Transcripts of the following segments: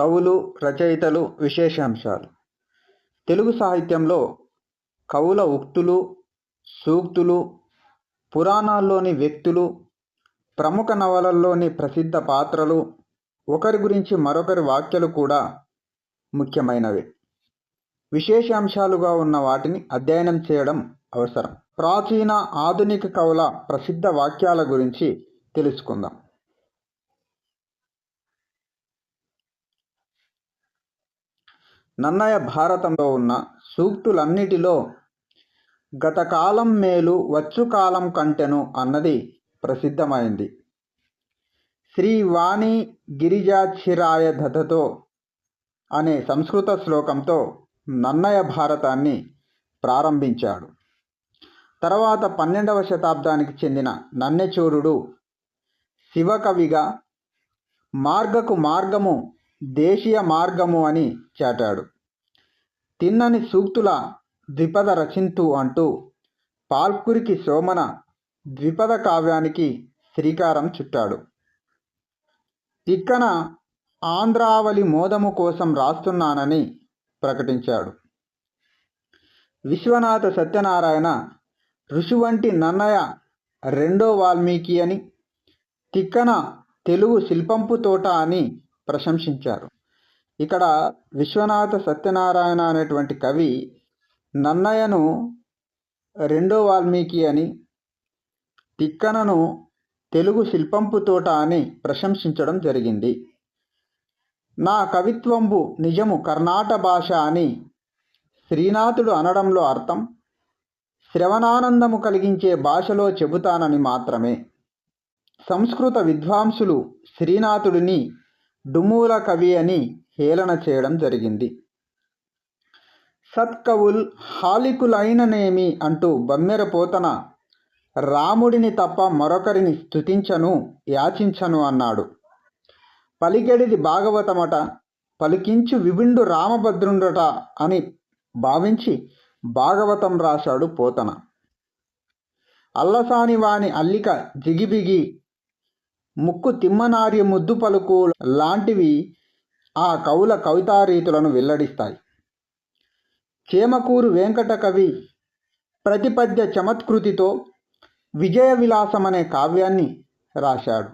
కవులు రచయితలు విశేషాంశాలు. తెలుగు సాహిత్యంలో కవుల ఉక్తులు సూక్తులు పురాణాల్లోని వ్యక్తులు ప్రముఖ నవలల్లోని ప్రసిద్ధ పాత్రలు ఒకరి గురించి మరొకరి వాక్యలు కూడా ముఖ్యమైనవి. విశేషాంశాలుగా ఉన్న వాటిని అధ్యయనం చేయడం అవసరం. ప్రాచీన ఆధునిక కవుల ప్రసిద్ధ వాక్యాల గురించి తెలుసుకుందాం. నన్నయ భారతంలో ఉన్న సూక్తులన్నిటిలో గతకాలం మేలు వచ్చుకాలం కంటెను అన్నది ప్రసిద్ధమైంది. శ్రీ వాణి గిరిజాక్షిరాయ దతతో అనే సంస్కృత శ్లోకంతో నన్నయ భారతాన్ని ప్రారంభించాడు. తర్వాత పన్నెండవ శతాబ్దానికి చెందిన నన్నెచూరుడు శివకవిగా మార్గకు మార్గము దేశీయ మార్గము అని చాటాడు. తిన్నని సూక్తుల ద్విపద రచింతు అంటూ పాల్కురికి సోమన ద్విపద కావ్యానికి శ్రీకారం చుట్టాడు. తిక్కన ఆంధ్రావళి మోదము కోసం రాస్తున్నానని ప్రకటించాడు. విశ్వనాథ సత్యనారాయణ ఋషి నన్నయ రెండో వాల్మీకి అని తిక్కన తెలుగు శిల్పంపు తోట అని ప్రశంసించారు. ఇక్కడ విశ్వనాథ సత్యనారాయణ అనేటువంటి కవి నన్నయ్యను రెండో వాల్మీకి అని తిక్కనను తెలుగు శిల్పంపు తోట అని ప్రశంసించడం జరిగింది. నా కవిత్వంబు నిజము కర్ణాట భాష అని శ్రీనాథుడు అనడంలో అర్థం శ్రవణానందము కలిగించే భాషలో చెబుతానని మాత్రమే. సంస్కృత విద్వాంసులు శ్రీనాథుడిని డుమూల కవి అని హేళన చేయడం జరిగింది. సత్కవుల్ హాలికులైననేమి అంటూ బమ్మెరపోతన రాముడిని తప్ప మరొకరిని స్థుతించను యాచించను అన్నాడు. పలికెడిది భాగవతమట పలికించు విభిండు రామభద్రుండట అని భావించి భాగవతం రాశాడు పోతన. అల్లసాని వాని అల్లిక జిగిబిగి ముక్కు తిమ్మనార్య ముద్దు పలుకు లాంటివి ఆ కవుల కవితారీతులను వెల్లడిస్తాయి. చేమకూరు వెంకట కవి ప్రతిపద్య చమత్కృతితో విజయ విలాసం అనే కావ్యాన్ని రాశాడు.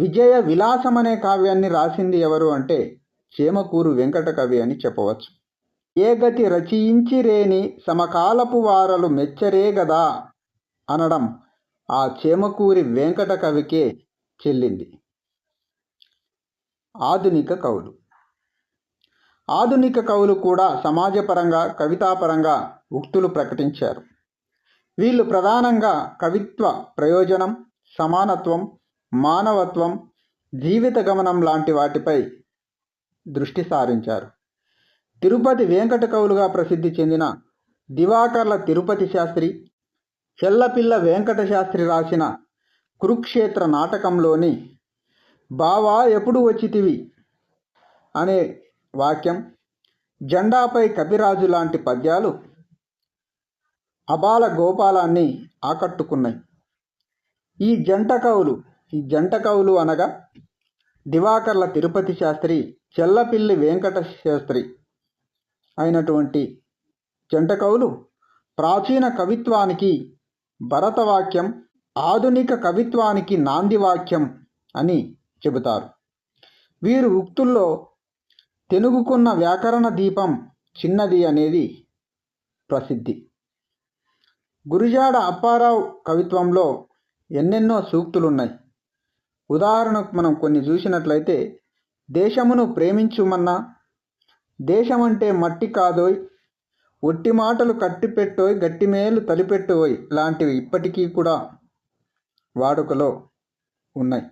విజయ విలాసం అనే కావ్యాన్ని రాసింది ఎవరు అంటే చేమకూరు వెంకట కవి అని చెప్పవచ్చు. ఏ గతి రచయించిరేని సమకాలపు వారలు మెచ్చరే గదా అనడం ఆ చేమకూరి వెంకట కవికే చెల్లింది. ఆధునిక కవులు. ఆధునిక కవులు కూడా సమాజపరంగా కవితాపరంగా ఉక్తులు ప్రకటించారు. వీళ్ళు ప్రధానంగా కవిత్వ ప్రయోజనం సమానత్వం మానవత్వం జీవిత గమనం లాంటి వాటిపై దృష్టి సారించారు. తిరుపతి వెంకట కవులుగా ప్రసిద్ధి చెందిన దివాకర్ల తిరుపతి శాస్త్రి చెల్లపిల్ల వెంకట శాస్త్రి రాసిన కురుక్షేత్ర నాటకంలోని బావా ఎప్పుడు వచ్చితివి? అనే వాక్యం జెండాపై కపిరాజు లాంటి పద్యాలు అబాల గోపాలాన్ని ఆకట్టుకున్నాయి. ఈ జంట కవులు ఈ జంట కవులు అనగా దివాకర్ల తిరుపతి శాస్త్రి చెల్లపిల్లి వెంకట శాస్త్రి అయినటువంటి జంట కవులు ప్రాచీన కవిత్వానికి భరతవాక్యం ఆధునిక కవిత్వానికి నాంది వాక్యం అని చెబుతారు. వీరు ఉక్తుల్లో తెనుగుకున్న వ్యాకరణ దీపం చిన్నది అనేది ప్రసిద్ధి. గురిజాడ అప్పారావు కవిత్వంలో ఎన్నెన్నో సూక్తులున్నాయి. ఉదాహరణకు మనం కొన్ని చూసినట్లయితే దేశమును ప్రేమించుమన్నా దేశమంటే మట్టి కాదోయ్ ఒట్టి మాటలు కట్టిపెట్టోయ్ గట్టిమేలు తలిపెట్టోయ్ లాంటివి ఇప్పటికీ కూడా వాడుకలో ఉన్నాయి.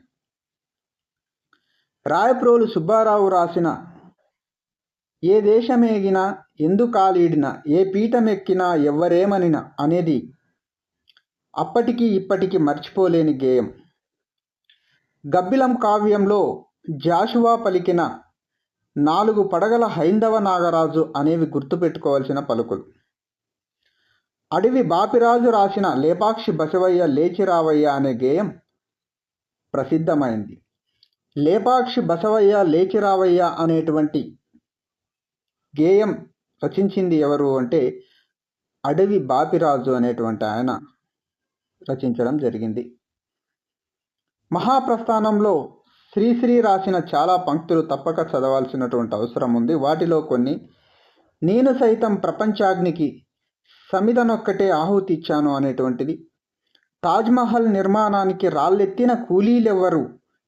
రాయప్రోలు సుబ్బారావు రాసిన ఏ దేశమేగినా ఎందుకాలీడినా ఏ పీఠమెక్కినా ఎవ్వరేమనినా అనేది అప్పటికి ఇప్పటికి మర్చిపోలేని గేయం. గబ్బిలం కావ్యంలో జాషువా పలికిన నాలుగు పడగల హైందవ నాగరాజు అనేవి గుర్తుపెట్టుకోవాల్సిన పలుకులు. అడవి బాపిరాజు రాసిన లేపాక్షి బసవయ్య లేచిరావయ్య అనే గేయం ప్రసిద్ధమైంది. లేపాక్షి బసవయ్య లేచిరావయ్య అనేటువంటి గేయం రచించింది ఎవరు అంటే అడవి బాపిరాజు అనేటువంటి ఆయన రచించడం జరిగింది. మహాప్రస్థానంలో శ్రీశ్రీ రాసిన చాలా పంక్తులు తప్పక చదవాల్సినటువంటి అవసరం ఉంది. వాటిలో కొన్ని నేను సైతం ప్రపంచాగ్నికి సమిదనొక్కటే ఆహుతి ఇచ్చాను అనేటువంటిది. తాజ్మహల్ నిర్మాణానికి రాళ్ళెత్తిన కూలీలెవ్వరు?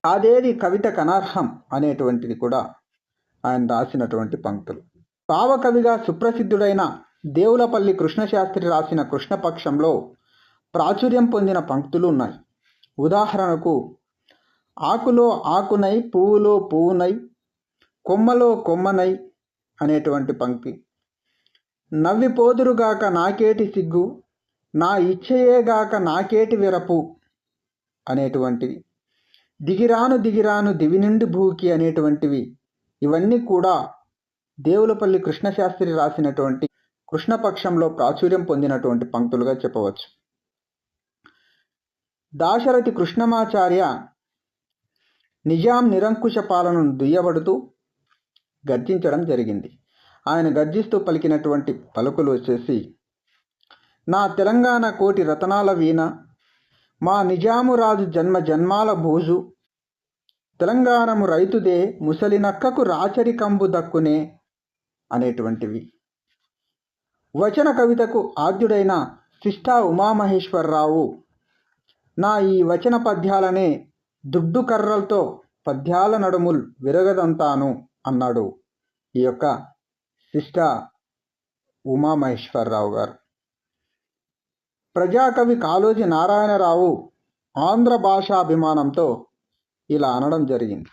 కాదేది కవిత కనార్హం? అనేటువంటిది కూడా ఆయన రాసినటువంటి పంక్తులు. భావకవిగా సుప్రసిద్ధుడైన దేవులపల్లి కృష్ణశాస్త్రి రాసిన కృష్ణపక్షంలో ప్రాచుర్యం పొందిన పంక్తులు ఉన్నాయి ఉదాహరణకు ఆకులో ఆకునై పువ్వులో పువ్వునై కొమ్మలో కొమ్మనై అనేటువంటి పంక్తి నవ్విపోదురుగాక నాకేటి సిగ్గు? నా ఇచ్చయేగాక నాకేటి విరపు? అనేటువంటివి. దిగిరాను దిగిరాను దివి నుండి భూకి అనేటువంటివి. ఇవన్నీ కూడా దేవులపల్లి కృష్ణశాస్త్రి రాసినటువంటి కృష్ణపక్షంలో ప్రాచుర్యం పొందినటువంటి పంక్తులుగా చెప్పవచ్చు. దాశరథి కృష్ణమాచార్య నిజాం నిరంకుశ పాలనను దుయ్యబడుతూ గర్జించడం జరిగింది. ఆయన గర్జిస్తూ పలికినటువంటి పలుకులు వచ్చేసి నా తెలంగాణ కోటి రతనాల వీణ మా నిజాము రాజు జన్మ జన్మాల భోజు తెలంగాణము రైతుదే ముసలి నక్కకు రాచరి కంబు దక్కునే అనేటువంటివి. వచన కవితకు ఆద్యుడైన శిష్టా ఉమామహేశ్వరరావు నా ఈ వచన పద్యాలనే దుడ్డు కర్రలతో పద్యాల నడుముల్ విరగదంతాను అన్నాడు. ఈ యొక్క శిష్ట ఉమామహేశ్వరరావు గారు. ప్రజాకవి కాళోజీ నారాయణరావు ఆంధ్ర భాషాభిమానంతో ఇలా అనడం జరిగింది.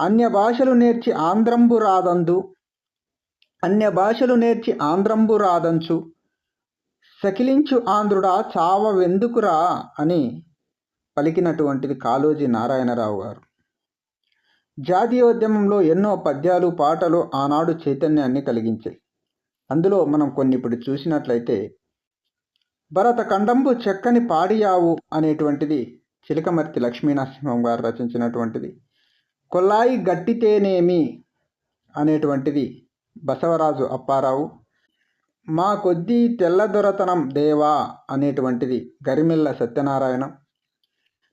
అన్య భాషలు నేర్చి ఆంధ్రంబు రాదందు అన్య భాషలు నేర్చి ఆంధ్రంబు రాదంచు సకిలించు ఆంధ్రుడా చావ వెందుకురా అని పలికినటువంటిది కాళోజీ నారాయణరావు గారు. జాతీయోద్యమంలో ఎన్నో పద్యాలు పాటలు ఆనాడు చైతన్యాన్ని కలిగించాయి. అందులో మనం కొన్ని ఇప్పుడు చూసినట్లయితే భరత కండంబు చెక్కని పాడియావు అనేటువంటిది చిలకమర్తి లక్ష్మీనరసింహం గారు రచించినటువంటిది. కొల్లాయి గట్టితేనేమి అనేటువంటిది బసవరాజు అప్పారావు. మా కొద్దీ తెల్లదొరతనం దేవా అనేటువంటిది గరిమెల్ల సత్యనారాయణ.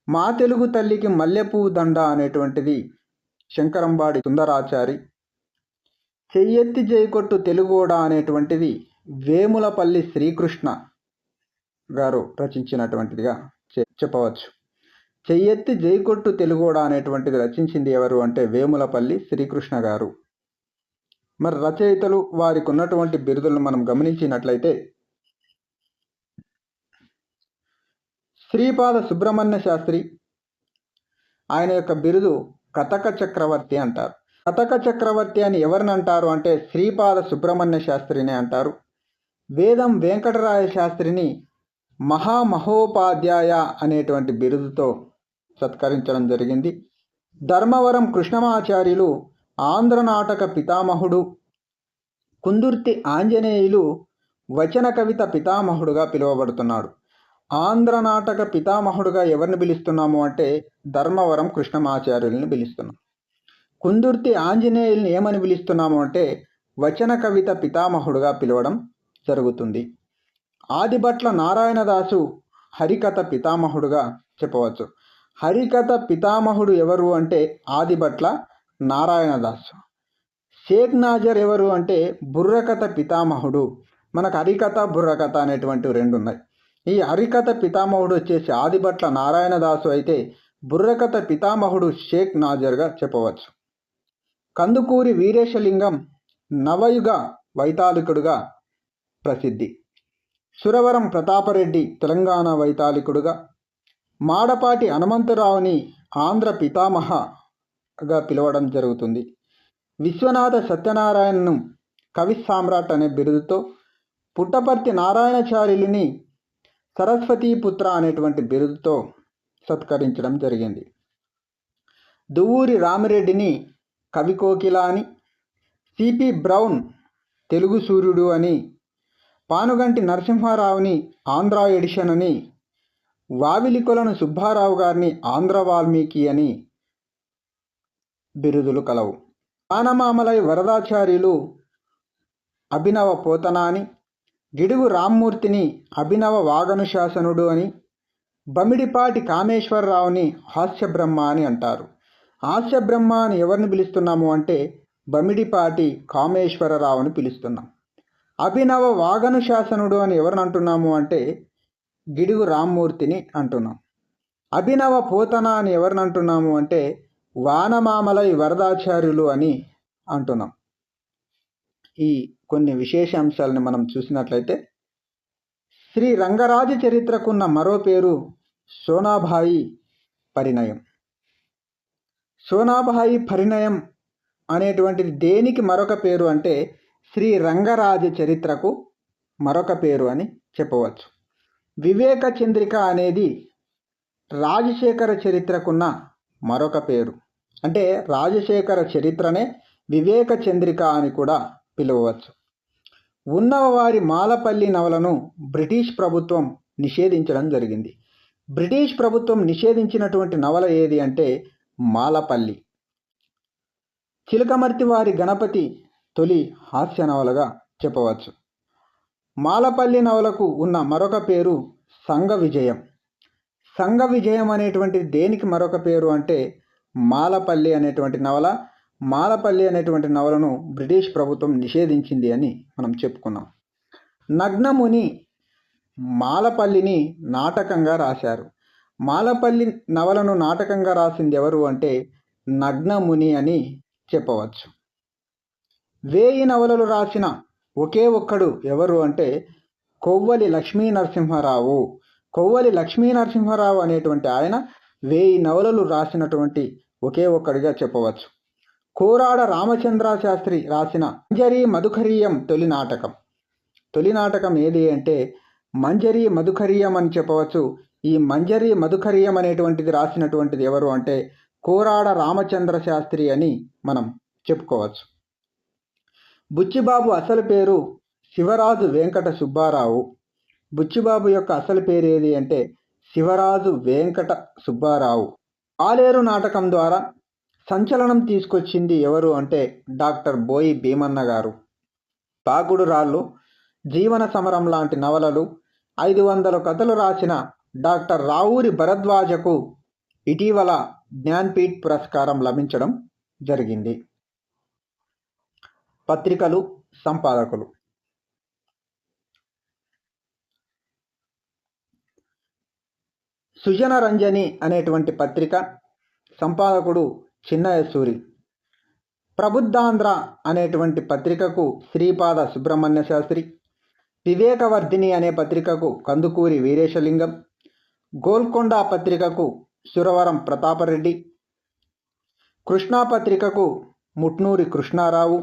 మా తెలుగు తల్లికి మల్లెపూ దండ అనేటువంటిది శంకరంబాడి సుందరాచారి. చెయ్యెత్తి జైకొట్టు తెలుగోడ అనేటువంటిది వేములపల్లి శ్రీకృష్ణ గారు రచించినటువంటిదిగా చెప్పవచ్చు. చెయ్యెత్తి జైకొట్టు తెలుగోడ అనేటువంటిది రచించింది ఎవరు అంటే వేములపల్లి శ్రీకృష్ణ గారు. మరి రచయితలు వారికి ఉన్నటువంటి బిరుదులను మనం గమనించినట్లయితే శ్రీపాద సుబ్రహ్మణ్య శాస్త్రి ఆయన యొక్క బిరుదు కథక చక్రవర్తి అంటారు. కథక చక్రవర్తి అని ఎవరిని అంటారు అంటే శ్రీపాద సుబ్రహ్మణ్య శాస్త్రిని అంటారు. వేదం వెంకటరాయ శాస్త్రిని మహామహోపాధ్యాయ అనేటువంటి బిరుదుతో సత్కరించడం జరిగింది. ధర్మవరం కృష్ణమాచార్యులు ఆంధ్ర నాటక పితామహుడు కుందుర్తి ఆంజనేయులు వచన కవిత పితామహుడుగా పిలువబడుతున్నాడు. ఆంధ్ర నాటక పితామహుడుగా ఎవరిని పిలుస్తున్నాము అంటే ధర్మవరం కృష్ణమాచార్యుల్ని పిలుస్తున్నాం. కుందుర్తి ఆంజనేయుల్ని ఏమని పిలుస్తున్నాము అంటే వచన కవిత పితామహుడుగా పిలవడం జరుగుతుంది. ఆదిభట్ల నారాయణదాసు హరికథ పితామహుడుగా చెప్పవచ్చు. హరికథ పితామహుడు ఎవరు అంటే ఆదిభట్ల నారాయణదాసు. షేక్ నాజర్ ఎవరు అంటే బుర్రకథ పితామహుడు. మనకు హరికథ బుర్రకథ అనేటువంటివి రెండు ఉన్నాయి. ఈ హరికథ పితామహుడు వచ్చేసి ఆదిభట్ల నారాయణదాసు అయితే బుర్రకథ పితామహుడు షేక్ నాజర్గా చెప్పవచ్చు. కందుకూరి వీరేశలింగం నవయుగ వైతాళికుడుగా ప్రసిద్ధి. సురవరం ప్రతాపరెడ్డి తెలంగాణ వైతాళికుడుగా. మాడపాటి హనుమంతరావుని ఆంధ్ర పితామహగా పిలవడం జరుగుతుంది. విశ్వనాథ సత్యనారాయణను కవి సామ్రాట్ అనే బిరుదుతో పుట్టపర్తి నారాయణచార్యులని సరస్వతీపుత్ర అనేటువంటి బిరుదుతో సత్కరించడం జరిగింది. దువ్వూరి రామిరెడ్డిని కవి కోకిల అని సిపి బ్రౌన్ తెలుగు సూర్యుడు అని పానుగంటి నరసింహారావుని ఆంధ్ర ఎడిషన్ అని వావిలికొలను సుబ్బారావు గారిని ఆంధ్ర వాల్మీకి అని బిరుదులు కలవు. పానమామలై వరదాచార్యులు అభినవ పోతనాని గిడుగు రామ్మూర్తిని అభినవ వాగనుశాసనుడు అని బమిడిపాటి కామేశ్వరరావుని హాస్యబ్రహ్మ అని అంటారు. హాస్యబ్రహ్మ అని ఎవరిని పిలుస్తున్నాము అంటే బమిడిపాటి కామేశ్వరరావుని పిలుస్తున్నాం. అభినవ వాగనుశాసనుడు అని ఎవరిని అంటున్నాము అంటే గిడుగు రామ్మూర్తిని అంటున్నాం. అభినవ పోతన అని ఎవరిని అంటున్నాము అంటే వానమామలై వరదాచార్యులు అని అంటున్నాం. ఈ కొన్ని విశేష అంశాలను మనం చూసినట్లయితే శ్రీ రంగరాజ చరిత్రకున్న మరో పేరు సోనాభాయి పరిణయం. సోనాభాయి పరిణయం అనేటువంటిది దేనికి మరొక పేరు అంటే శ్రీ రంగరాజ చరిత్రకు మరొక పేరు అని చెప్పవచ్చు. వివేక చంద్రిక అనేది రాజశేఖర చరిత్రకున్న మరొక పేరు. అంటే రాజశేఖర చరిత్రనే వివేక చంద్రిక అని కూడా పిలువవచ్చు. ఉన్నవారి మాలపల్లి నవలను బ్రిటిష్ ప్రభుత్వం నిషేధించడం జరిగింది. బ్రిటిష్ ప్రభుత్వం నిషేధించినటువంటి నవల ఏది అంటే మాలపల్లి. చిలకమర్తి వారి గణపతి తొలి హాస్య నవలగా చెప్పవచ్చు. మాలపల్లి నవలకు ఉన్న మరొక పేరు సంఘ విజయం. సంఘ విజయం అనేటువంటి దేనికి మరొక పేరు అంటే మాలపల్లి అనేటువంటి నవల మాలపల్లి అనేటువంటి నవలను బ్రిటిష్ ప్రభుత్వం నిషేధించింది అని మనం చెప్పుకున్నాం. నగ్నముని మాలపల్లిని నాటకంగా రాశారు. మాలపల్లి నవలను నాటకంగా రాసింది ఎవరు అంటే నగ్నముని అని చెప్పవచ్చు. వేయి నవలలు రాసిన ఒకే ఒక్కడు ఎవరు అంటే కొవ్వలి లక్ష్మీ నరసింహారావు కొవ్వలి లక్ష్మీ నరసింహారావు అనేటువంటి ఆయన వేయి నవలలు రాసినటువంటి ఒకే ఒక్కడిగా చెప్పవచ్చు. కోరాడ రామచంద్ర శాస్త్రి రాసిన మంజరి మధుకరీయం తొలి నాటకం. తొలి నాటకం ఏది అంటే మంజరి మధుకరీయం అని చెప్పవచ్చు. ఈ మంజరి మధుకరీయం అనేటువంటిది రాసినటువంటిది ఎవరు అంటే కోరాడ రామచంద్ర శాస్త్రి అని మనం చెప్పుకోవచ్చు. బుచ్చిబాబు అసలు పేరు శివరాజు వెంకట సుబ్బారావు. బుచ్చిబాబు యొక్క అసలు పేరు ఏది అంటే శివరాజు వెంకట సుబ్బారావు. ఆలేరు నాటకం ద్వారా సంచలనం తీసుకొచ్చింది ఎవరు అంటే డాక్టర్ బోయి భీమన్న గారు. తాగుడు రాళ్ళు జీవన సమరం లాంటి నవలలు ఐదు వందల కథలు రాసిన డాక్టర్ రావూరి భరద్వాజకు ఇటీవల జ్ఞాన్పీఠ్ పురస్కారం లభించడం జరిగింది. పత్రికలు సంపాదకులు. సుజన రంజని అనేటువంటి పత్రిక సంపాదకుడు చిన్నయసూరి. ప్రబుద్ధాంధ్ర అనేటువంటి పత్రికకు శ్రీపాద సుబ్రహ్మణ్య శాస్త్రి వివేకవర్ధిని అనే పత్రికకు కందుకూరి వీరేశలింగం గోల్కొండ పత్రికకు సురవరం ప్రతాపరెడ్డి కృష్ణా పత్రికకు ముట్నూరి కృష్ణారావు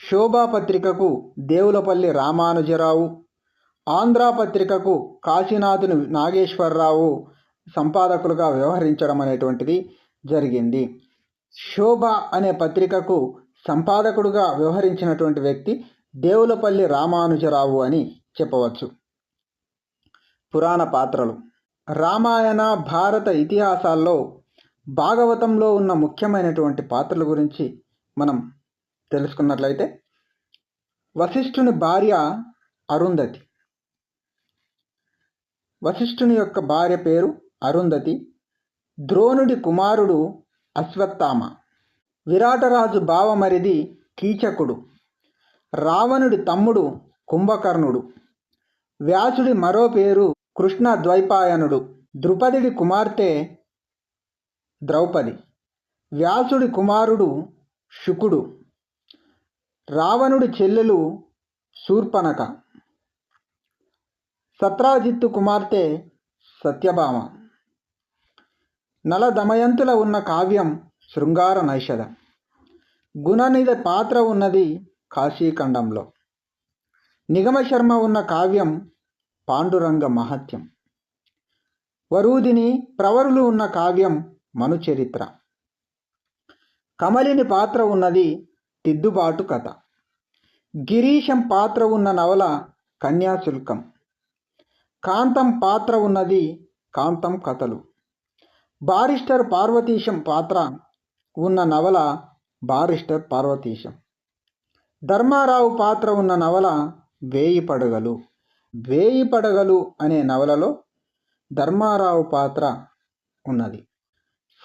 శోభా పత్రికకు దేవులపల్లి రామానుజరావు ఆంధ్ర పత్రికకు కాశీనాథుని నాగేశ్వరరావు సంపాదకులుగా వ్యవహరించడం అనేటువంటిది జరిగింది. శోభ అనే పత్రికకు సంపాదకుడుగా వ్యవహరించినటువంటి వ్యక్తి దేవులపల్లి రామానుజరావు అని చెప్పవచ్చు. పురాణ పాత్రలు. రామాయణ భారత ఇతిహాసాల్లో భాగవతంలో ఉన్న ముఖ్యమైనటువంటి పాత్రల గురించి మనం తెలుసుకున్నట్లయితే వశిష్ఠుని భార్య అరుంధతి. వశిష్ఠుని యొక్క భార్య పేరు అరుంధతి. ద్రోణుడి కుమారుడు అశ్వత్థామ. విరాటరాజు బావమరిది కీచకుడు. రావణుడి తమ్ముడు కుంభకర్ణుడు. వ్యాసుడి మరో పేరు కృష్ణ ద్వైపాయనుడు ద్రుపదిడి కుమార్తె ద్రౌపది. వ్యాసుడి కుమారుడు శుకుడు. రావణుడి చెల్లెలు శూర్పణక. సత్రాజిత్తు కుమార్తె సత్యభామ. నల దమయంతుల ఉన్న కావ్యం శృంగార నైషధ. గుణనిధ పాత్ర ఉన్నది కాశీఖండంలో. నిగమశర్మ ఉన్న కావ్యం పాండురంగ మహత్యం. వరూదిని ప్రవరులు ఉన్న కావ్యం మనుచరిత్ర. కమలిని పాత్ర ఉన్నది తిద్దుబాటు కథ. గిరీశం పాత్ర ఉన్న నవల కన్యాశుల్కం. కాంతం పాత్ర ఉన్నది కాంతం కథలు. బారిస్టర్ పార్వతీశం పాత్ర ఉన్న నవల బారిస్టర్ పార్వతీశం. ధర్మారావు పాత్ర ఉన్న నవల వేయి పడగలు. వేయి పడగలు అనే నవలలో ధర్మారావు పాత్ర ఉన్నది.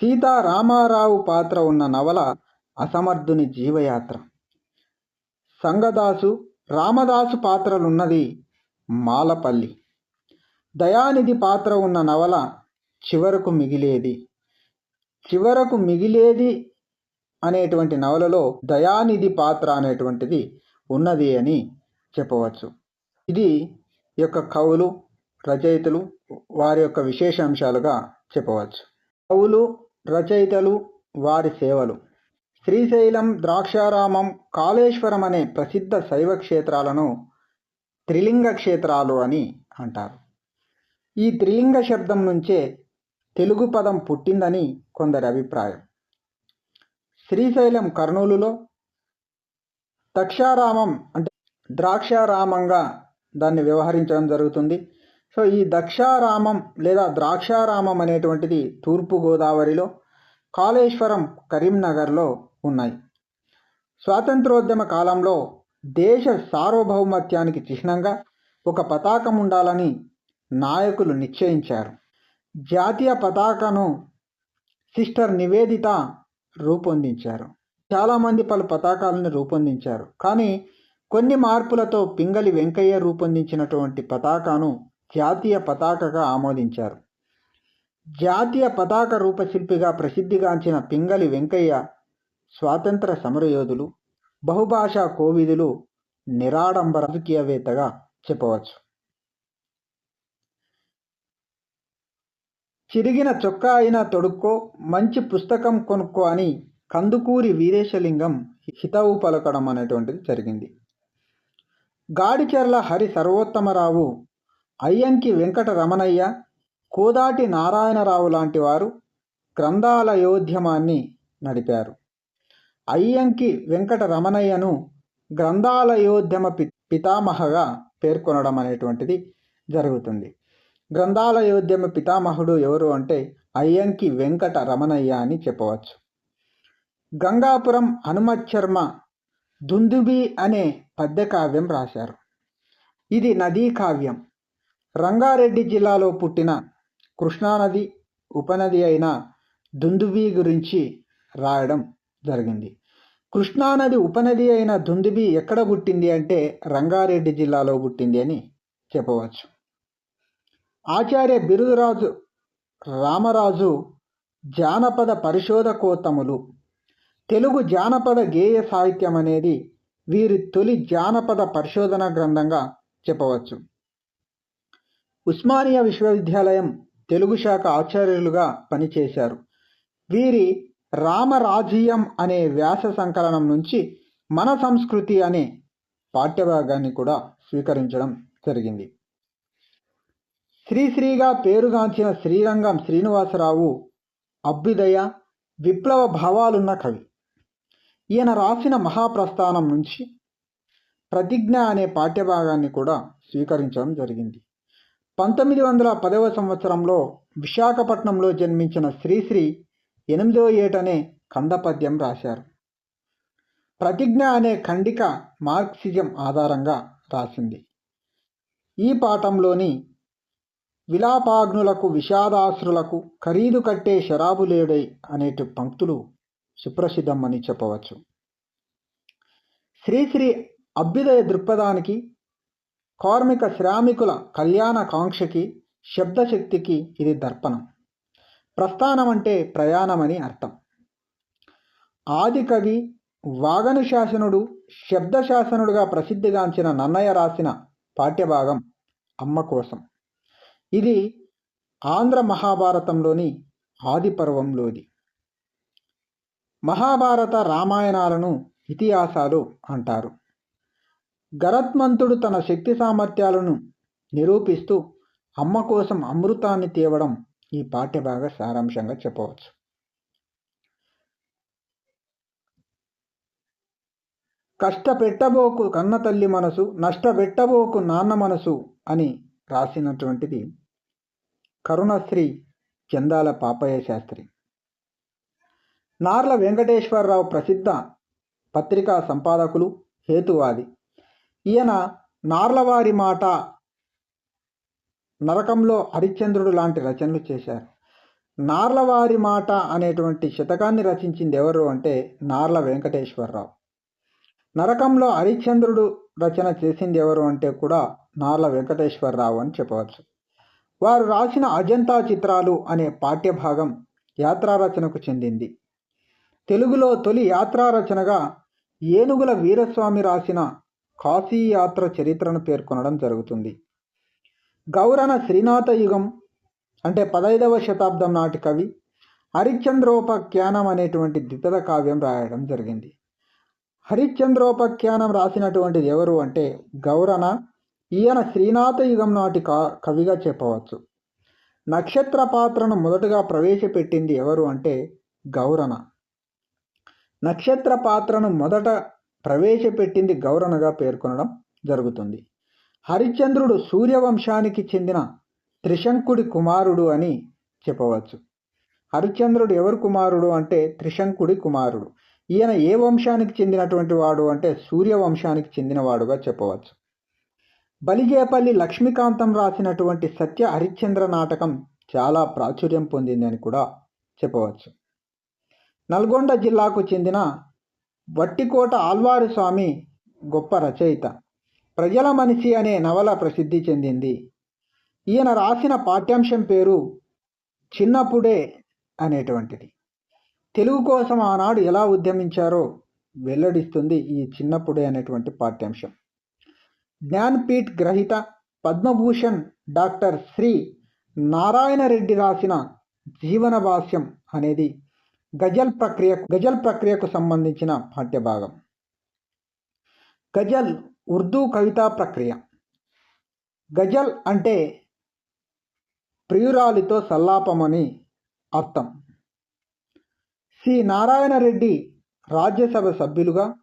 సీతారామారావు పాత్ర ఉన్న నవల అసమర్థుని జీవయాత్ర. సంగదాసు రామదాసు పాత్రలున్నది మాలపల్లి. దయానిధి పాత్ర ఉన్న నవల చివరకు మిగిలేది. చివరకు మిగిలేది అనేటువంటి నవలలో దయానిధి పాత్ర అనేటువంటిది ఉన్నది అని చెప్పవచ్చు. ఇది యొక్క కవులు రచయితలు వారి యొక్క విశేషాంశాలుగా చెప్పవచ్చు. కవులు రచయితలు వారి సేవలు. శ్రీశైలం ద్రాక్షారామం కాళేశ్వరం అనే ప్రసిద్ధ శైవ క్షేత్రాలను త్రిలింగ క్షేత్రాలు అని అంటారు. ఈ త్రిలింగ శబ్దం నుంచే తెలుగు పదం పుట్టిందని కొందరి అభిప్రాయం. శ్రీశైలం కర్నూలులో దక్షారామం అంటే ద్రాక్షారామంగా దాన్ని వ్యవహరించడం జరుగుతుంది. సో ఈ దక్షారామం లేదా ద్రాక్షారామం అనేటువంటిది తూర్పు గోదావరిలో కాళేశ్వరం కరీంనగర్లో ఉన్నాయి. స్వాతంత్రోద్యమ కాలంలో దేశ సార్వభౌమత్యానికి చిహ్నంగా ఒక పతాకం ఉండాలని నాయకులు నిశ్చయించారు. జాతీయ పతాకను సిస్టర్ నివేదిత రూపొందించారు. చాలామంది పలు పతాకాలను రూపొందించారు. కానీ కొన్ని మార్పులతో పింగళి వెంకయ్య రూపొందించినటువంటి పతాకాను జాతీయ పతాకగా ఆమోదించారు. జాతీయ పతాక రూపశిల్పిగా ప్రసిద్ధిగాంచిన పింగళి వెంకయ్య స్వాతంత్ర సమరయోధులు బహుభాషా కోవిదులు నిరాడంబర రాజకీయవేత్తగా చెప్పవచ్చు. చిరిగిన చొక్కా అయినా తొడుక్కో మంచి పుస్తకం కొనుక్కో అని కందుకూరి వీరేశలింగం హితవు పలకడం అనేటువంటిది జరిగింది. గాడిచెర్ల హరి సర్వోత్తమరావు అయ్యంకి వెంకట రమణయ్య కోదాటి నారాయణరావు లాంటి వారు గ్రంథాలయోద్యమాన్ని నడిపారు. అయ్యంకి వెంకట రమణయ్యను గ్రంథాలయోద్యమ పి పితామహగా పేర్కొనడం అనేటువంటిది జరుగుతుంది. గ్రంథాలయోద్యమ పితామహుడు ఎవరు అంటే అయ్యంకి వెంకట రమణయ్య అని చెప్పవచ్చు. గంగాపురం హనుమత్ శర్మ దుందుబి అనే పద్యకావ్యం రాశారు. ఇది నదీ కావ్యం. రంగారెడ్డి జిల్లాలో పుట్టిన కృష్ణానది ఉపనది అయిన దుందుబి గురించి రాయడం జరిగింది. కృష్ణానది ఉపనది అయిన దుందుబి ఎక్కడ పుట్టింది అంటే రంగారెడ్డి జిల్లాలో పుట్టింది అని చెప్పవచ్చు. ఆచార్య బిరుదురాజు రామరాజు జానపద పరిశోధకోత్తములు తెలుగు జానపద గేయ సాహిత్యం అనేది వీరి తొలి జానపద పరిశోధన గ్రంథంగా చెప్పవచ్చు. ఉస్మానియా విశ్వవిద్యాలయం తెలుగు శాఖ ఆచార్యులుగా పనిచేశారు. వీరి రామరాజీయం అనే వ్యాస సంకలనం నుంచి మన సంస్కృతి అనే పాఠ్యభాగాన్ని కూడా స్వీకరించడం జరిగింది. శ్రీశ్రీగా పేరుగాంచిన శ్రీరంగం శ్రీనివాసరావు అభ్యుదయ విప్లవ భావాలున్న కవి. ఈయన రాసిన మహాప్రస్థానం నుంచి ప్రతిజ్ఞ అనే పాఠ్యభాగాన్ని కూడా స్వీకరించడం జరిగింది. పంతొమ్మిది వందల పదవ సంవత్సరంలో విశాఖపట్నంలో జన్మించిన శ్రీశ్రీ ఎనిమిదో ఏటనే కందపద్యం రాశారు. ప్రతిజ్ఞ అనే ఖండిక మార్క్సిజం ఆధారంగా రాసింది. ఈ పాఠంలోని విలాపాగ్నులకు విషాదాశ్రులకు ఖరీదు కట్టే శరాబులేడై అనేటి పంక్తులు సుప్రసిద్ధమని చెప్పవచ్చు. శ్రీశ్రీ అభ్యుదయ దృక్పథానికి కార్మిక శ్రామికుల కళ్యాణ కాంక్షకి శబ్దశక్తికి ఇది దర్పణం. ప్రస్థానం అంటే ప్రయాణమని అర్థం. ఆది కవి వాగను శాసనుడు శబ్దశాసనుడుగా ప్రసిద్ధిగాంచిన నన్నయ్య రాసిన పాఠ్యభాగం అమ్మ కోసం. ఇది ఆంధ్ర మహాభారతంలోని ఆది పర్వంలోది మహాభారత రామాయణాలను ఇతిహాసాలు అంటారు. గరత్మంతుడు తన శక్తి సామర్థ్యాలను నిరూపిస్తూ అమ్మ కోసం అమృతాన్ని తేవడం ఈ పాఠ్యభాగ సారాంశంగా చెప్పవచ్చు. కష్టపెట్టబోకు కన్న తల్లి మనసు నష్టపెట్టబోకు నాన్న మనసు అని రాసినటువంటిది కరుణశ్రీ చందాల పాపయ్య శాస్త్రి. నార్ల వెంకటేశ్వరరావు ప్రసిద్ధ పత్రికా సంపాదకులు హేతువాది. ఈయన నార్లవారి మాట నరకంలో హరిశ్చంద్రుడు లాంటి రచనలు చేశారు. నార్లవారి మాట అనేటువంటి శతకాన్ని రచించింది ఎవరు అంటే నార్ల వెంకటేశ్వరరావు. నరకంలో హరిశ్చంద్రుడు రచన చేసింది ఎవరు అంటే కూడా నార్ల వెంకటేశ్వరరావు అని చెప్పవచ్చు. వారు రాసిన అజంతా చిత్రాలు అనే పాఠ్యభాగం యాత్రారచనకు చెందింది. తెలుగులో తొలి యాత్రారచనగా ఏనుగుల వీరస్వామి రాసిన కాశీ యాత్ర చరిత్రను పేర్కొనడం జరుగుతుంది. గౌరన శ్రీనాథ యుగం అంటే పదైదవ శతాబ్దం నాటి కవి హరిశ్చంద్రోపఖ్యానం అనేటువంటి ద్విపద కావ్యం రాయడం జరిగింది. హరిశ్చంద్రోపఖ్యానం రాసినటువంటిది ఎవరు అంటే గౌరన ఈయన శ్రీనాథ యుగం నాటి క కవిగా చెప్పవచ్చు. నక్షత్ర పాత్రను మొదటగా ప్రవేశపెట్టింది ఎవరు అంటే గౌరన. నక్షత్ర పాత్రను మొదట ప్రవేశపెట్టింది గౌరనగా పేర్కొనడం జరుగుతుంది. హరిశ్చంద్రుడు సూర్యవంశానికి చెందిన త్రిశంకుడి కుమారుడు అని చెప్పవచ్చు. హరిశ్చంద్రుడు ఎవరు కుమారుడు అంటే త్రిశంకుడి కుమారుడు. ఈయన ఏ వంశానికి చెందినటువంటి వాడు అంటే సూర్యవంశానికి చెందినవాడుగా చెప్పవచ్చు. బలిజేపల్లి లక్ష్మీకాంతం రాసినటువంటి సత్య హరిశ్చంద్ర నాటకం చాలా ప్రాచుర్యం పొందింది అని కూడా చెప్పవచ్చు. నల్గొండ జిల్లాకు చెందిన వట్టికోట ఆల్వారు స్వామి గొప్ప రచయిత. ప్రజల మనిషి అనే నవల ప్రసిద్ధి చెందింది. ఈయన రాసిన పాఠ్యాంశం పేరు చిన్నప్పుడే అనేటువంటిది. తెలుగు కోసం ఆనాడు ఎలా ఉద్యమించారో వెల్లడిస్తుంది ఈ చిన్నప్పుడే అనేటువంటి పాఠ్యాంశం. జ్ఞాన్పీఠ్ గ్రహీత పద్మభూషణ్ డాక్టర్ శ్రీ నారాయణ రెడ్డి రాసిన జీవనభాష్యం అనేది గజల్ ప్రక్రియ గజల్ ప్రక్రియకు సంబంధించిన పాఠ్యభాగం. గజల్ ఉర్దూ కవితా ప్రక్రియ. గజల్ అంటే ప్రియురాలితో సల్లాపమని అర్థం. సి. నారాయణ రెడ్డి రాజ్యసభ సభ్యులుగా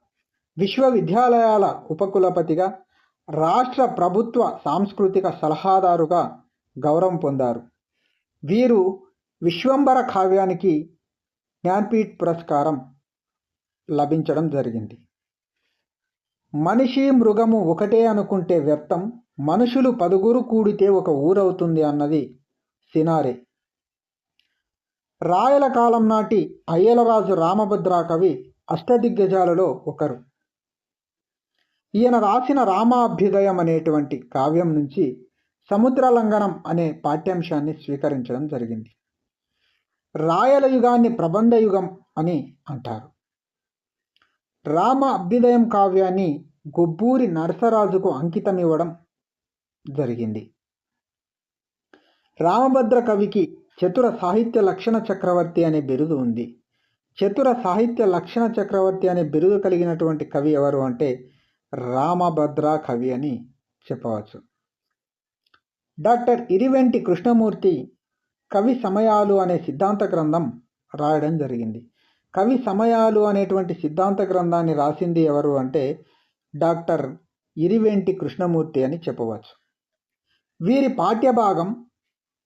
విశ్వవిద్యాలయాల ఉపకులపతిగా రాష్ట్ర ప్రభుత్వ సాంస్కృతిక సలహాదారుగా గౌరవం పొందారు. వీరు విశ్వంబర కావ్యానికి జ్ఞాన్పీఠ్ పురస్కారం లభించడం జరిగింది. మనిషి మృగము ఒకటే అనుకుంటే వ్యర్థం మనుషులు పదుగురు కూడితే ఒక ఊరవుతుంది అన్నది సినారే. రాయల కాలం నాటి అయ్యలరాజు రామభద్రా కవి అష్టదిగ్గజాలలో ఒకరు. ఈయన రాసిన రామాభ్యుదయం అనేటువంటి కావ్యం నుంచి సముద్రలంఘనం అనే పాఠ్యాంశాన్ని స్వీకరించడం జరిగింది. రాయల యుగాన్ని ప్రబంధ యుగం అని అంటారు. రామ అభ్యుదయం కావ్యాన్ని గొబ్బూరి నరసరాజుకు అంకితం ఇవ్వడం జరిగింది. రామభద్ర కవికి చతుర సాహిత్య లక్షణ చక్రవర్తి అనే బిరుదు ఉంది. చతుర సాహిత్య లక్షణ చక్రవర్తి అనే బిరుదు కలిగినటువంటి కవి ఎవరు అంటే రామభద్ర కవి అని చెప్పవచ్చు. డాక్టర్ ఇరివెంటి కృష్ణమూర్తి కవి సమయాలు అనే సిద్ధాంత గ్రంథం రాయడం జరిగింది. కవి సమయాలు అనేటువంటి సిద్ధాంత గ్రంథాన్ని రాసింది ఎవరు అంటే డాక్టర్ ఇరివెంటి కృష్ణమూర్తి అని చెప్పవచ్చు. వీరి పాఠ్యభాగం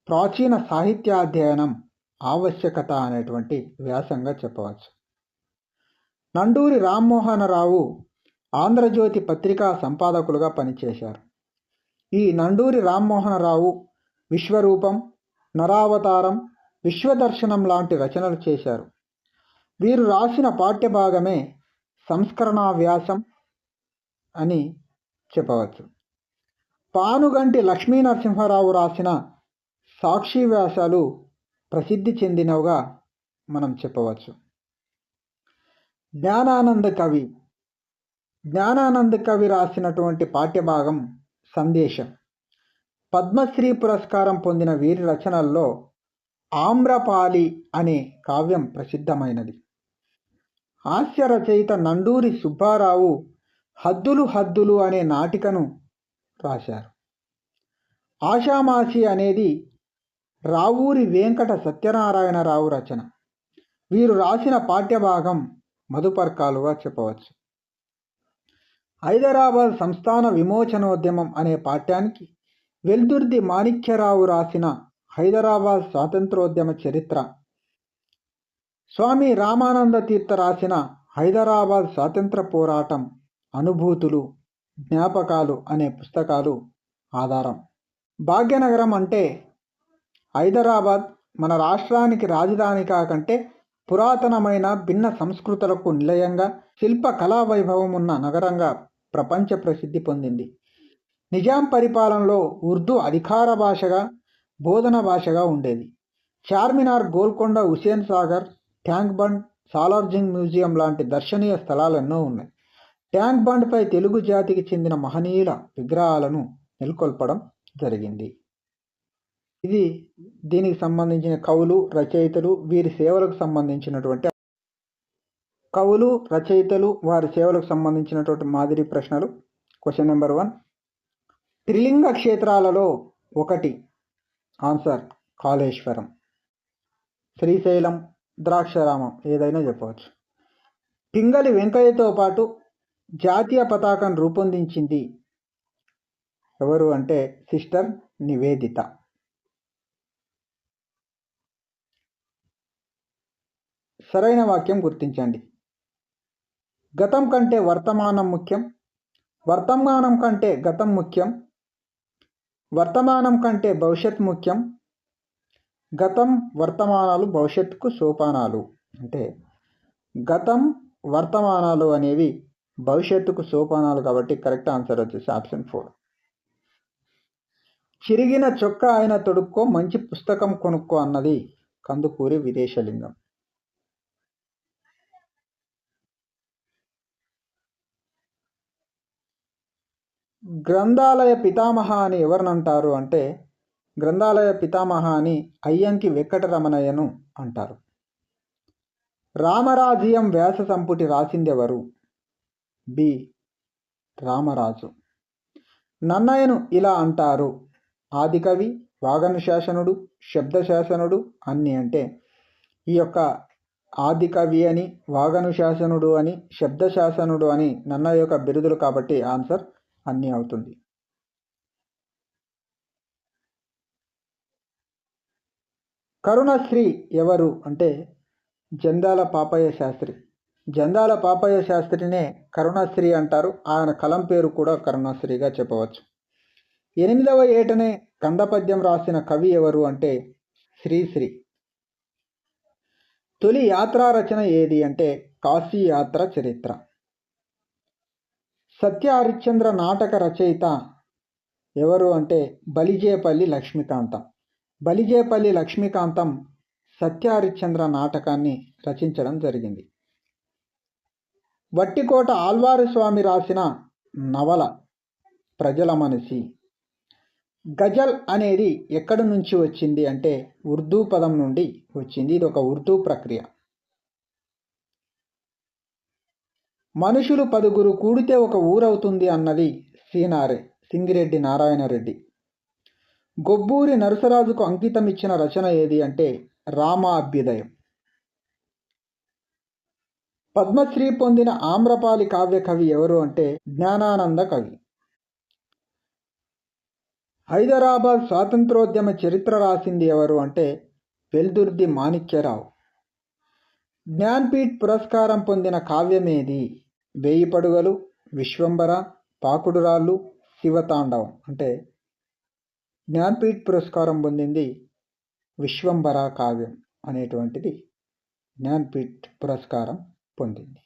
ప్రాచీన సాహిత్యాధ్యయనం ఆవశ్యకత అనేటువంటి వ్యాసంగా చెప్పవచ్చు. నండూరి రామ్మోహనరావు ఆంధ్రజ్యోతి పత్రికా సంపాదకులుగా పనిచేశారు. ఈ నండూరి రామ్మోహనరావు విశ్వరూపం నరావతారం విశ్వదర్శనం లాంటి రచనలు చేశారు. వీరు రాసిన పాఠ్యభాగమే సంస్కరణా వ్యాసం అని చెప్పవచ్చు. పానుగంటి లక్ష్మీ నరసింహారావు రాసిన సాక్షి వ్యాసాలు ప్రసిద్ధి చెందినవిగా మనం చెప్పవచ్చు. జ్ఞానానంద కవి జ్ఞానానంద కవి రాసినటువంటి పాఠ్యభాగం సందేశం. పద్మశ్రీ పురస్కారం పొందిన వీరి రచనల్లో ఆమ్రపాలి అనే కావ్యం ప్రసిద్ధమైనది. హాస్య రచయిత నండూరి సుబ్బారావు హద్దులు హద్దులు అనే నాటికను రాశారు. ఆషామాషి అనేది రావూరి వెంకట సత్యనారాయణరావు రచన. వీరు రాసిన పాఠ్యభాగం మధుపర్కాలుగా చెప్పవచ్చు. హైదరాబాద్ సంస్థాన విమోచనోద్యమం అనే పాఠ్యానికి వెల్దుర్ది మాణిక్యరావు రాసిన హైదరాబాద్ స్వాతంత్రోద్యమ చరిత్ర. స్వామి రామానంద తీర్థ రాసిన హైదరాబాద్ స్వాతంత్ర పోరాటం అనుభూతులు జ్ఞాపకాలు అనే పుస్తకాలు ఆధారం. భాగ్యనగరం అంటే హైదరాబాద్ మన రాష్ట్రానికి రాజధాని కాకంటే పురాతనమైన భిన్న సంస్కృతులకు నిలయంగా శిల్ప కళా వైభవం ఉన్న నగరంగా ప్రపంచ ప్రసిద్ధి పొందింది. నిజాం పరిపాలనలో ఉర్దూ అధికార భాషగా బోధన భాషగా ఉండేది. Charminar Golconda Hussain Sagar tank bund Salar Jung museum లాంటి దర్శనీయ స్థలాలెన్నో ఉన్నాయి. ట్యాంక్ బండ్పై తెలుగు జాతికి చెందిన మహనీయుల విగ్రహాలను నెలకొల్పడం జరిగింది. ఇది దీనికి సంబంధించిన కవులు రచయితలు వీరి సేవలకు సంబంధించినటువంటి కవులు రచయితలు వారి సేవలకు సంబంధించినటువంటి మాదిరి ప్రశ్నలు. క్వశ్చన్ నెంబర్ వన్ త్రిలింగ క్షేత్రాలలో ఒకటి. ఆన్సర్ కాళేశ్వరం. శ్రీశైలం ద్రాక్షారామం. ఏదైనా చెప్పవచ్చు. పింగళి వెంకయ్యతో పాటు జాతీయ పతాకం రూపొందించింది ఎవరు అంటే సిస్టర్ నివేదిత. సరైన వాక్యం గుర్తించండి. గతం కంటే వర్తమానం ముఖ్యం. వర్తమానం కంటే గతం ముఖ్యం. వర్తమానం కంటే భవిష్యత్ ముఖ్యం. గతం వర్తమానాలు భవిష్యత్తుకు సోపానాలు. అంటే గతం వర్తమానాలు అనేవి భవిష్యత్తుకు సోపానాలు కాబట్టి కరెక్ట్ ఆన్సర్ వచ్చేసి ఆప్షన్ ఫోర్. చిరిగిన చొక్కా అయిన తొడుక్కో మంచి పుస్తకం కొనుక్కో అన్నది కందుకూరి విదేశలింగం. గ్రంథాలయ పితామహ అని ఎవరినంటారు అంటే గ్రంథాలయ పితామహ అని అయ్యంకి వెంకటరమణయ్యను అంటారు. రామరాజ్యం వ్యాస సంపుటి రాసిందెవరు? బి. రామరాజు. నన్నయ్యను ఇలా అంటారు ఆదికవి వాగనుశాసనుడు శబ్దశాసనుడు అన్ని అంటే ఈ యొక్క ఆదికవి అని వాగనుశాసనుడు అని శబ్దశాసనుడు అని నన్నయ్య యొక్క బిరుదులు కాబట్టి ఆన్సర్ అన్నీ అవుతుంది. కరుణశ్రీ ఎవరు అంటే జందాల పాపయ్య శాస్త్రి. జందాల పాపయ్య శాస్త్రినే కరుణశ్రీ అంటారు. ఆయన కలం పేరు కూడా కరుణశ్రీగా చెప్పవచ్చు. ఎనిమిదవ ఏటనే కందపద్యం రాసిన కవి ఎవరు అంటే శ్రీశ్రీ. తొలి యాత్రా రచన ఏది అంటే కాశీ యాత్ర చరిత్ర. సత్య హరిశ్చంద్ర నాటక రచయిత ఎవరు అంటే బలిజేపల్లి లక్ష్మీకాంతం. బలిజేపల్లి లక్ష్మీకాంతం సత్య హరిశ్చంద్ర నాటకాన్ని రచించడం జరిగింది. వట్టికోట ఆల్వారు స్వామి రాసిన నవల ప్రజల మనిషి గజల్ అనేది ఎక్కడి నుంచి వచ్చింది అంటే ఉర్దూ పదం నుండి వచ్చింది. ఇది ఒక ఉర్దూ ప్రక్రియ. మనుషులు పదుగురు కూడితే ఒక ఊరవుతుంది అన్నది సీనారే సింగిరెడ్డి నారాయణరెడ్డి. గొబ్బూరి నరసరాజుకు అంకితం ఇచ్చిన రచన ఏది అంటే రామాభ్యుదయం పద్మశ్రీ పొందిన ఆమ్రపాలి కావ్య కవి ఎవరు అంటే జ్ఞానానంద కవి. హైదరాబాద్ స్వాతంత్రోద్యమ చరిత్ర రాసింది ఎవరు అంటే వెల్దుర్ది మాణిక్యరావు. జ్ఞాన్పీఠ్ పురస్కారం పొందిన కావ్యమేది? వేయి పడుగలు విశ్వంబర పాకుడురాళ్ళు శివతాండవం అంటే జ్ఞాన్పీఠ్ పురస్కారం పొందింది విశ్వంబర కావ్యం అనేటువంటిది జ్ఞాన్పీఠ్ పురస్కారం పొందింది.